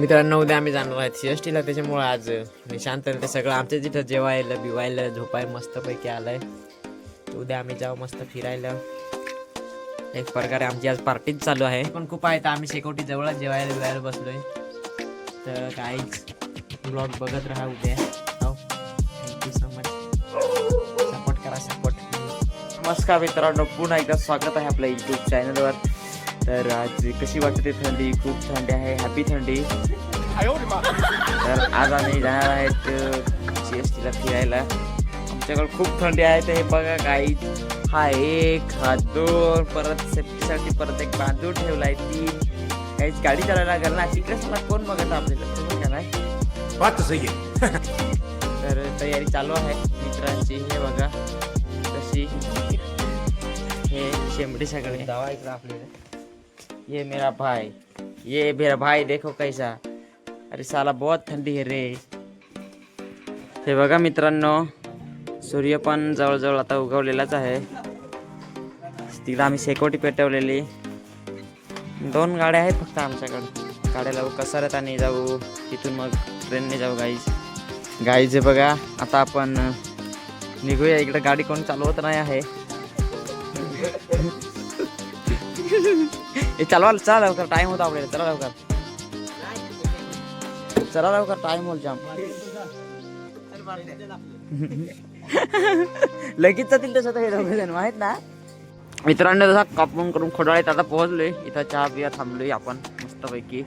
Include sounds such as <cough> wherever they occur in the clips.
मित्रांनो उद्या आम्ही जाणार आहेत सी एस टीला त्याच्यामुळे आज निशांत आणि ते सगळं आमच्या तिथं जेवायला बिवायला झोपाय मस्तपैकी आलंय. उद्या आम्ही जाऊ मस्त फिरायला. एक प्रकारे आमची आज पार्टीच चालू आहे. पण खूप आहे तर आम्ही शेकोटी जवळ जेवायला बिवायला बसलोय. तर काहीच ब्लॉग बघत राहा उद्या. Thank you so much support करा सपोर्ट नमस्कार मित्रांनो पुन्हा एकदा स्वागत आहे आपल्या यूट्यूब चॅनलवर तर आज कशी वाटते थंडी? खूप थंडी आहे. हॅपी थंडी. तर आज आम्ही जाणार आहेत सी एस टीला फिरायला. आमच्याकडे खूप थंडी आहे. तर हे बघा काही हा एक हा दोन परत सेफ्टीसाठी परत एक बांधून ठेवला आहे तीन काहीच गाडी चालायला लागेल ना तिकडेच मला कोण बघत आपल्याला. है तर तयारी चालू आहे मित्रांची. हे बघा. कशी हे शेंबडी सगळे. दवा इकडे आपल्याला ये मेरा भाई। ये मेरा भाई देखो कैसा। अरे साला बहुत थंडी है रे। हे बघा मित्रांनो सूर्य पण जवळजवळ आता उगवलेलाच आहे. तिला आम्ही शेकोटी पेटवलेली. दोन गाड्या आहेत फक्त आमच्याकडे. गाड्या लावू कसरत आणि जाऊ. तिथून मग ट्रेनने जाऊ गाईज गाईज बघा आता आपण निघूया. इकडे गाडी कोण चालवत नाही आहे. हे चला चला लवकर टाइम होता आपल्याला चला लवकर. चला लवकर टाइम होल जाम लगेच जातील तसं तर हे माहीत ना? मित्रांनो जसा कापून करून खोडाळीत आता पोहोचलोय. इथं चहा पिया थांबलोय आपण मस्तपैकी.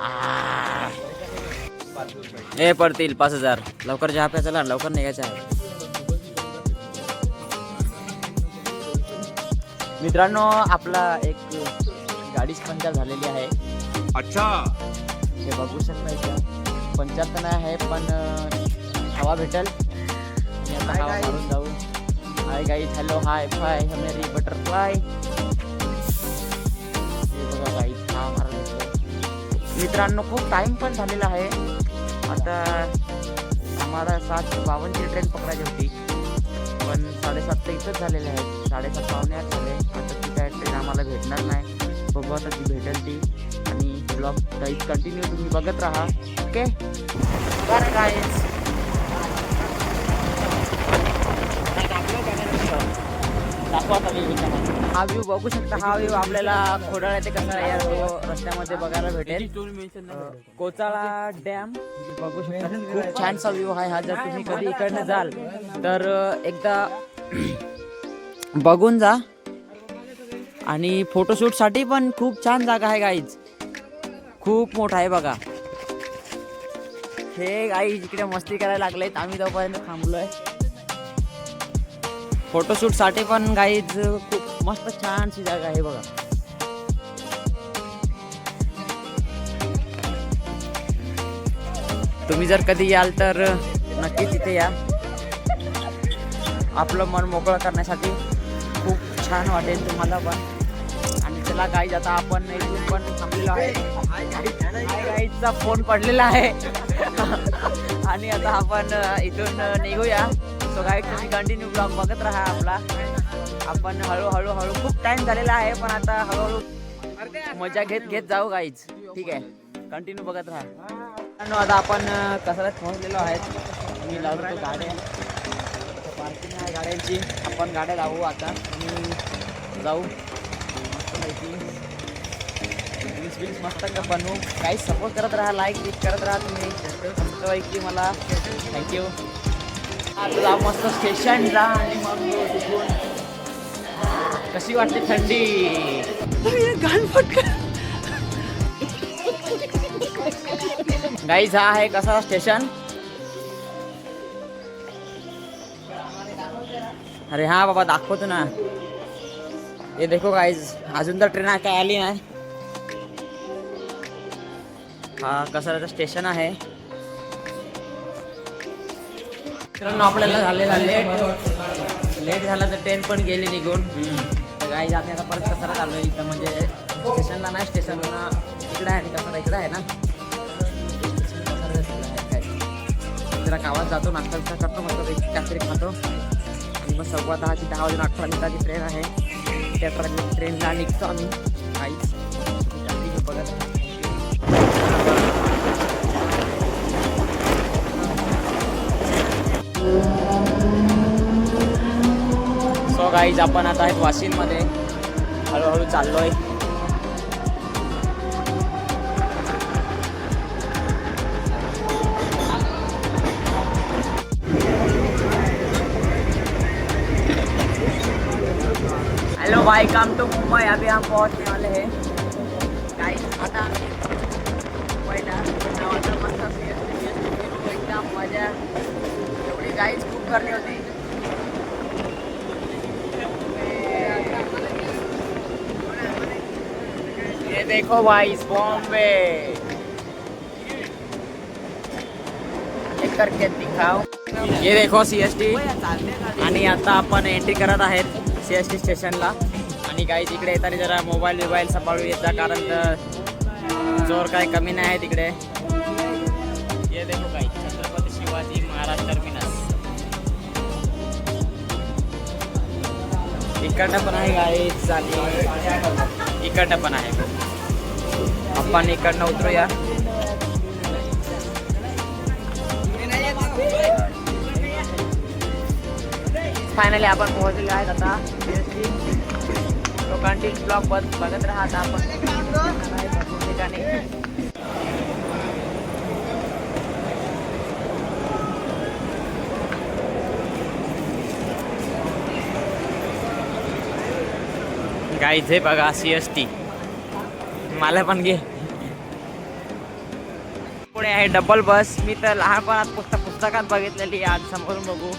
आ. ए पडतील पाच हजार. लवकर चहा प्या चला लवकर निघायचं आहे. मित्रांनो आपला एक गाडीच पंक्चर झालेली आहे. अच्छा. हे बघू शकता इथं. पंक्चर तर नाही आहे पण हवा भेटेल. आणि आता हवा मारून जाऊ. हाय गाईज हॅलो हाय फाय मेरी बटरफ्लाय हे बघा मारून. मित्रांनो खूप टाइम पण झालेला आहे. आता आम्हाला सात बावनची ट्रेन पकडायची होती. पण साडेसात तर इथंच झालेले आहेत. साडेसात पावणे आठ झाले. आता ती काय ट्रेन आम्हाला भेटणार नाही. बघू आता ती भेटेल ती. आणि ब्लॉग टाइप कंटिन्यू तुम्ही बघत राहा. ओके बरं काय हा व्ह्यू बघू शकता. हा व्ह्यू आपल्याला खोडाळ्याचे ते कसा या तो रस्त्यामध्ये बघायला भेटेल. कोचाळा डॅम बघू शकता. खूप छानसा व्ह्यू आहे हा. जर तुम्ही कधी इकडनं जाल तर एकदा <clears throat> बघून जा. आणि फोटोशूटसाठी पण खूप छान जागा आहे गाईज खूप मोठा आहे बघा. हे गाई इकडे मस्ती करायला लागलेत. आम्ही तोपर्यंत थांबलोय. फोटोशूटसाठी पण गाईज खूप मस्त छानशी जागा आहे बघा. तुम्ही जर कधी याल तर नक्की तिथे या. आपलं मन मोकळं करण्यासाठी खूप छान वाटेल तुम्हाला पण. आणि चला गाईज आता आपण इथून पण थांबलेलो आहे. गाईजचा फोन पडलेला आहे. <laughs> आणि आता आपण इथून निघूया. सो गाईड तुम्ही कंटिन्यू ब्लॉग बघत राहा आपला. आपण हळूहळू हळू खूप टाइम झालेला आहे पण आता हळूहळू मजा घेत घेत जाऊ गाईज ठीक आहे. कंटिन्यू बघत राहा. आता आपण अ, कसरत पोहोचलेलो आहेत मी लावतो गाड्या. पार्किंग आहे गाड्यांची. आपण गाड्या लावू आता. आणि जाऊ. रील्स बिल्स मस्त का बनवू. काही सपोर्ट करत राहा लाईक बिक करत राहा तुम्ही. मस्तपैकी मला. थँक्यू आता जाऊ मस्त स्टेशनला आणि मग तिथून कशी वाटते थंडी? गाईज हा आहे कसा स्टेशन अरे हा बाबा दाखवतो ना. हे देखो गाईज अजून तर ट्रेन काय आली नाही. हा कसाराचं स्टेशन आहे? मित्रांनो आपल्याला झालेला लेट लेट झाला तर ट्रेन पण गेली निघून. तर जाते आता परत कसारा चाललो इथं म्हणजे स्टेशनला नाही स्टेशनला इकडे आहे आणि कसारा इकडे आहे ना. जरा गावात जातो नाश्ता बिस्ता करतो मस्त काहीतरी खातो. आणि मग सव्वा दहाची दहा वाजून अठरा मिनिटाची ट्रेन आहे. त्या ट्रेनला निघतो आम्ही. काहीच गाईज आपण आता आहेत वाशिममध्ये. हळूहळू चाललोय. हेलो भाई कम टू मुंबई अभी हम पहुंचने वाले हैं गाइस आता मुंबईला मस्त एकदम मजा. एवढी गाईच खूप करणे होती. देखो भाई बॉम्बे एक करके दिखाओ। देखो सी एस टी आणि आता आपण एंट्री करत आहेत सी एस टी स्टेशनला आणि काही तिकडे येताना जरा मोबाईल बिबाईल सांभाळू येता कारण जोर काय कमी नाही आहे तिकडे. ये देखो काही छत्रपती शिवाजी महाराज टर्मिनस इकडनं पण आहे गाडी चालली इकडनं पण आहे. आपण इकडनं उतरूया. फायनली आपण पोहोचलेलो आहेत आता. लोकांची ब्लॉग बघ बघत राहत आपण. ठिकाणी गाईज हे बघा सी एस टी मला पण घे पुढे आहे डबल बस मी तर लहानपणात पुस्तक पुस्तकात बघितलेली आज समोरून बघू.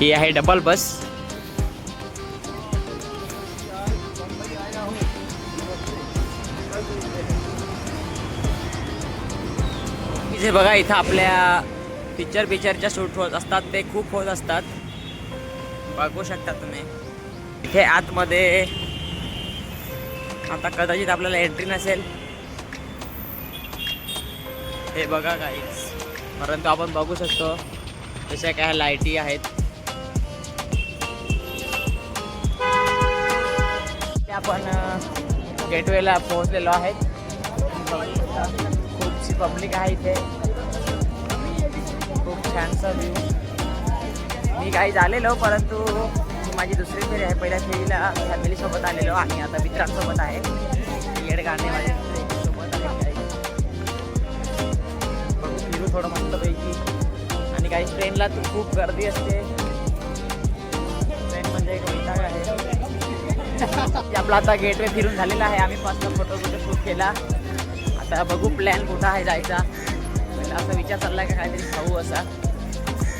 ही आहे डबल बस इथे बघा इथं आपल्या पिक्चर पिक्चरच्या शूट होत असतात. ते खूप होत असतात. बघू शकता तुम्ही. इथे आतमध्ये. आता कदाचित आपल्याला एंट्री नसेल. हे बघा काही परंतु आपण बघू शकतो जशा काय लाईटी आहेत. आपण गेटवेला पोहोचलेलो आहेत. खूपशी पब्लिक आहे इथे. खूप छानसा व्ह्यू मी काही झालेलो परंतु माझी दुसरी फेरी आहे. पहिल्या फेरीला फॅमिलीसोबत आलेलो आणि आता मित्रांसोबत आहे. येड गाणे माझ्या सोबत आहे बघू फिरू थोडं मस्तपैकी. आणि काही ट्रेनला तर खूप गर्दी असते. ट्रेन म्हणजे एक वैताग आहे. <laughs> आपला आता गेटवे फिरून झालेला आहे. आम्ही पाच फोटो फोटो शूट केला. आता बघू प्लॅन कुठं आहे जायचा. असा विचार चाललाय का काहीतरी खाऊ असा.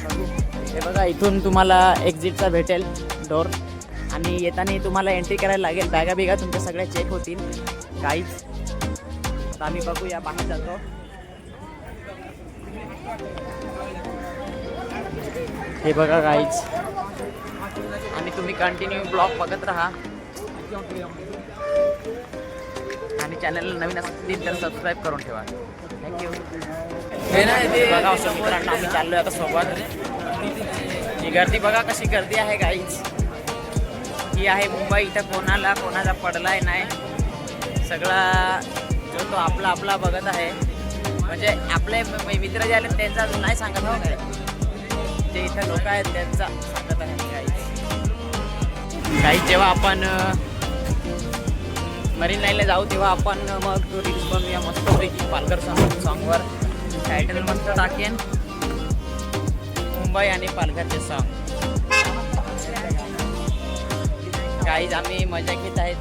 बघू. हे बघा इथून तुम्हाला एक्झिटचा भेटेल. डोर आणि येताना तुम्हाला एंट्री करायला लागेल. बॅगा बिगा तुमच्या सगळ्या चेक होतील. काहीच आता आम्ही बघूया बाहेर जातो. हे बघा काहीच आणि तुम्ही कंटिन्यू ब्लॉग बघत राहा. आणि चॅनलला नवीन असतील तर सबस्क्राईब करून ठेवा. थँक्यू बघा असं मित्रांनो आम्ही चाललो आता सोबत. ही गर्दी बघा कशी गर्दी आहे गाईच ही आहे मुंबई. इथं कोणाला कोणाचा पडलाय नाही. सगळा जो तो आपला आपला बघत आहे. म्हणजे आपले मित्र जे आले त्यांचा अजून नाही सांगत आहे. जे इथं लोक आहेत त्यांचा सांगत आहे. काही काही जेव्हा आपण मरीन लाईनला जाऊ तेव्हा आपण मग रील्स बनवूया मस्तपैकी पालघर सॉंग सॉंगवर टायटल मस्त टाकेन. मुंबई आणि पालघरचे सॉंग काही आम्ही मजा घेत आहेत.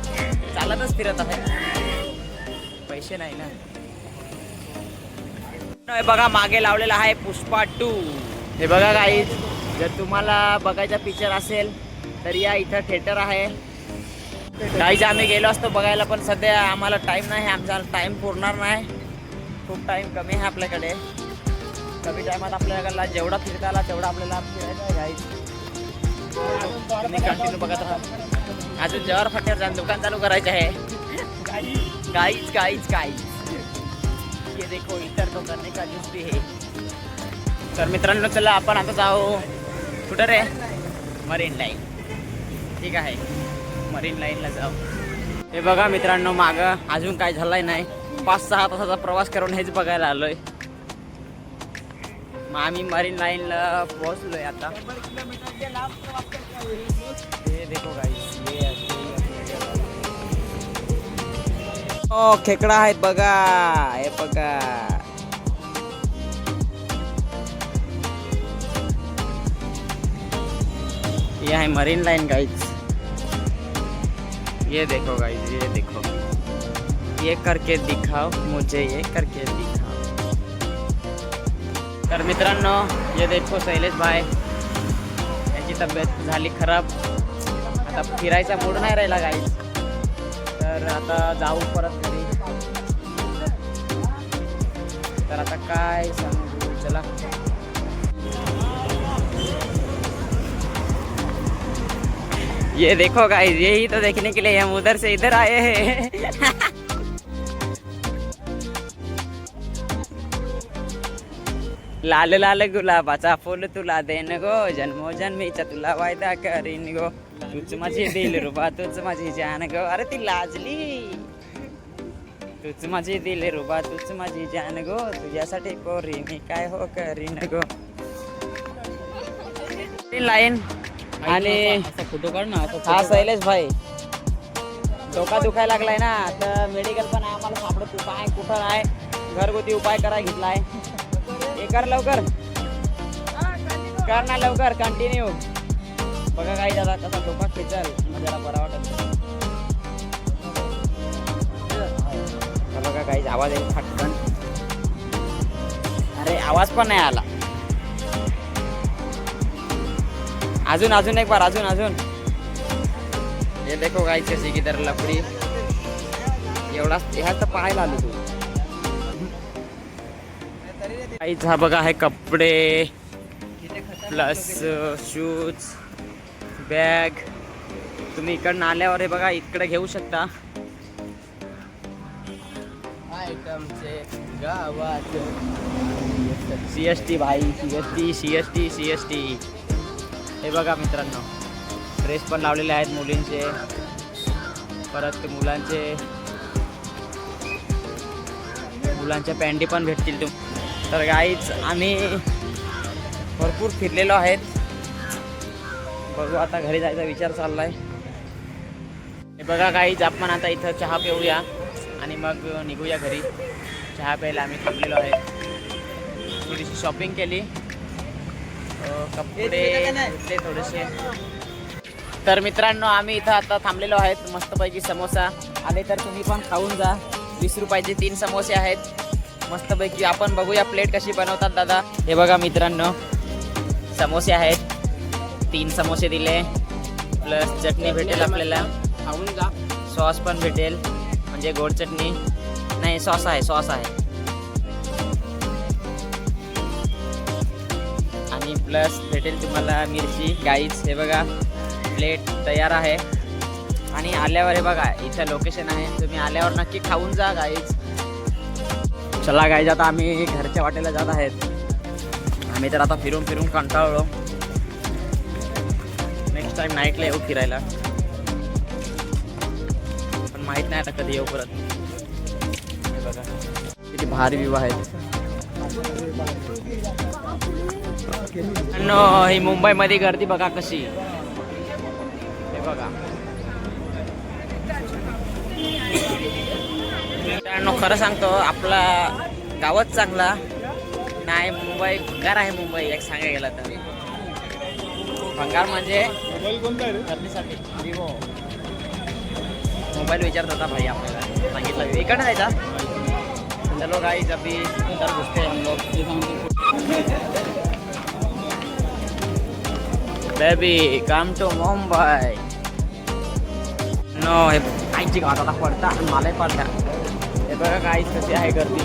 चालतच फिरत आहे. पैसे नाही ना. बघा मागे लावलेला आहे पुष्पा टू. हे बघा काही जर तुम्हाला बघायचा पिक्चर असेल तर या इथं थिएटर आहे. काहीच आम्ही गेलो असतो बघायला पण सध्या आम्हाला टाईम नाही आमचा टाईम पुरणार नाही. खूप टाईम कमी आहे आपल्याकडे. कमी टायमात आपल्याला जेवढा फिरता आला तेवढा आपल्याला फिरायचं आहे गाईज कंटिन्यू बघत अजून जवाहर फाट्यावर जाऊन दुकान चालू करायचं आहे. काहीच काहीच काहीच हे देखो इतर दुकाने का दिसते हे. तर मित्रांनो चला आपण आता जाऊ. कुठं रे? मरीन लाईन ठीक आहे. मरीन लाईनला जाऊ. हे बघा मित्रांनो मागं अजून काय झालंय नाही. पाच सहा तासाचा प्रवास करून हेच बघायला आलोय. मग आम्ही मरीन लाईनला पोहोचलोय आता. हे देखो खेकडा आहेत बघा हे बघा. ये है मरीन लाइन गाइस ये देखो गाइस ये देखो. ये करके दिखाओ मुझे ये करके तर मित्रांनो ये देखो शैलेश भाई. याची तब्येत झाली खराब. आता फिरायचा मूड नाही राहिला गाईस तर आता जाऊ परत घरी. तर आता काय सांगू चला. ये देखो गाइस यही तो देखने के लिए हम उधर से इधर आए हैं. <laughs> लाल लाल गुलाबाचा फुल तुला देन गो जन्मो जन्मीचा तुला वायदा करीन गो. तूच माझी दिल रुबा तूच माझी जान गो. अरे ती लाजली. तूच माझी दिल रुबा तूच माझी जान गो. तुझ्यासाठी कोरी मी काय हो करीन गो. लाईन आणि फोटो काढ ना हा शैलेश भाई. डोका दुखायला लागलाय ना तर मेडिकल पण आहे आम्हाला सापडत तू काय कुठं आहे घरगुती उपाय करा घेतलाय. हे कर लवकर. कर ना लवकर कंटिन्यू बघा काही दादा कसा धोका खेचल मग बरा वाटत बघा काही आवाज येईल फटकन. अरे आवाज पण नाही आला. अजून अजून एक बार अजून अजून. हे देखो गाईच कशी की तर एवढा ह्या तर पाहायला आलो तू. गाईच हा बघा आहे कपडे प्लस शूज बॅग तुम्ही इकडनं आल्यावर हे बघा इकडे घेऊ शकता. सी एस टी भाई C S T C S T C S T हे बघा मित्रांनो ड्रेस पण लावलेले आहेत मुलींचे. परत मुलांचे. मुलांच्या पॅन्टी पण भेटतील तुम तर गाईच आम्ही भरपूर फिरलेलो आहेत. बघू आता घरी जायचा विचार चाललाय. आहे बघा गाईच आपण आता इथं चहा पिऊया आणि मग निघूया घरी. चहा प्यायला आम्ही थांबलेलो आहे. थोडीशी शॉपिंग केली. कपडे घेतले थोडेसे. तर मित्रांनो आम्ही इथं आता थांबलेलो आहेत. मस्तपैकी समोसा. आले तर तुम्ही पण खाऊन जा. वीस रुपयाचे तीन समोसे आहेत. मस्तपैकी आपण बघूया प्लेट कशी बनवतात दादा. हे बघा मित्रांनो समोसे आहेत. तीन समोसे दिले. प्लस चटणी भेटेल आपल्याला. खाऊन जा. सॉस पण भेटेल. म्हणजे गोड चटणी. नाही सॉस आहे सॉस आहे. आणि प्लस भेटेल तुम्हाला मिरची गाईच. हे बघा प्लेट तयार आहे. आणि आल्यावर हे बघा इथं लोकेशन आहे. तुम्ही आल्यावर नक्की खाऊन जा गाईच. चला गाईज आता आम्ही घरच्या वाटेला जात आहेत. आम्ही तर आता फिरून फिरून कंटाळलो. नेक्स्ट टाइम नाईटला येऊ फिरायला. पण माहीत नाही आता कधी येऊ परत. बघा. किती भारी व्ह्यू आहेत. ही मुंबईमध्ये गर्दी बघा कशी. हे बघा. मित्रांनो खरं सांगतो आपला गावच चांगला. नाही मुंबई भंगार आहे मुंबई एक सांगायला गेला तर भंगार म्हणजे करण्यासाठी विवो मोबाईल विचारत होता भाई आपल्याला. सांगितलं. इकडे जायचा. चलो गाईज अभी अंदर घुसते हैं हम लोग. Baby come to Mumbai no हे आईची आता पडता आणि मलाही पडता. हे बघा काहीच कशी आहे गर्दी.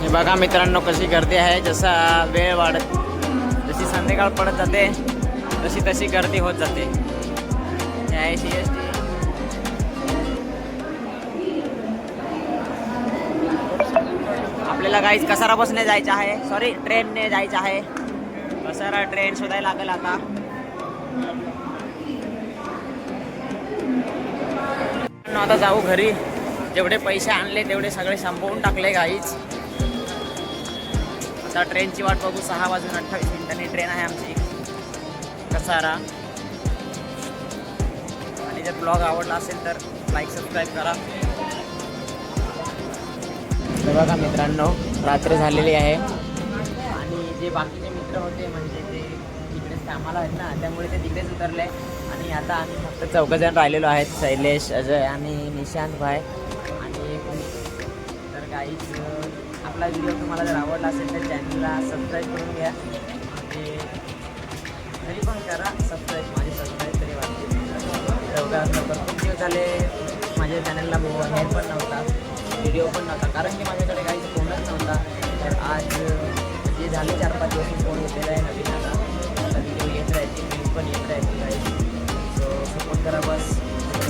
हे बघा मित्रांनो कशी गर्दी आहे. जसा वेळ वाढत जशी संध्याकाळ पडत जाते तशी तशी गर्दी होत जाते. आहे सी एस टी. आपल्याला काहीच कसारा बसने जायचं आहे? सॉरी ट्रेनने जायचं आहे. कसारा ट्रेन शोधायला लागेल आता. आता जाऊ घरी. जेवढे पैसे आणले तेवढे सगळे संपवून टाकले गाईच. आता ट्रेनची वाट बघू सहा वाजून अठ्ठावीस मिनिटांनी ट्रेन आहे आमची. कसारा आणि जर ब्लॉग आवडला असेल तर लाईक सबस्क्राईब करा. बघा मित्रांनो रात्र झालेली आहे. आणि जे बाकीचे मित्र होते म्हणजे ते तिकडेच कामाला आहेत ना त्यामुळे ते तिकडेच उतरले. आणि आता आम्ही फक्त चौघजण राहिलेलो आहेत शैलेश अजय आणि निशांत भाई. आणि तर काहीच आपला व्हिडिओ तुम्हाला जर आवडला असेल तर चॅनलला सबस्क्राईब करून घ्या. आणि तरी पण करा सबस्क्राईब माझे सबस्क्राईब तरी वाटते चौघा लवकर खूप दिवस झाले. माझ्या चॅनलला हे पण नव्हता. व्हिडिओ पण नव्हता. कारण की माझ्याकडे काही फोनच नव्हता. तर आज जे झाले चार पाच दिवस फोन घेतलेला आहे नवीन आता. आता व्हिडिओ येत राहायची न्यूज पण येत राहायची काही सपोर्ट करा बस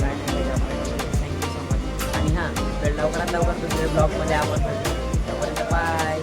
थँक्यू सो मच आणि हां तर लवकरात लवकर दुसऱ्या ब्लॉगमध्ये आपण भेटू. तोपर्यंत बाय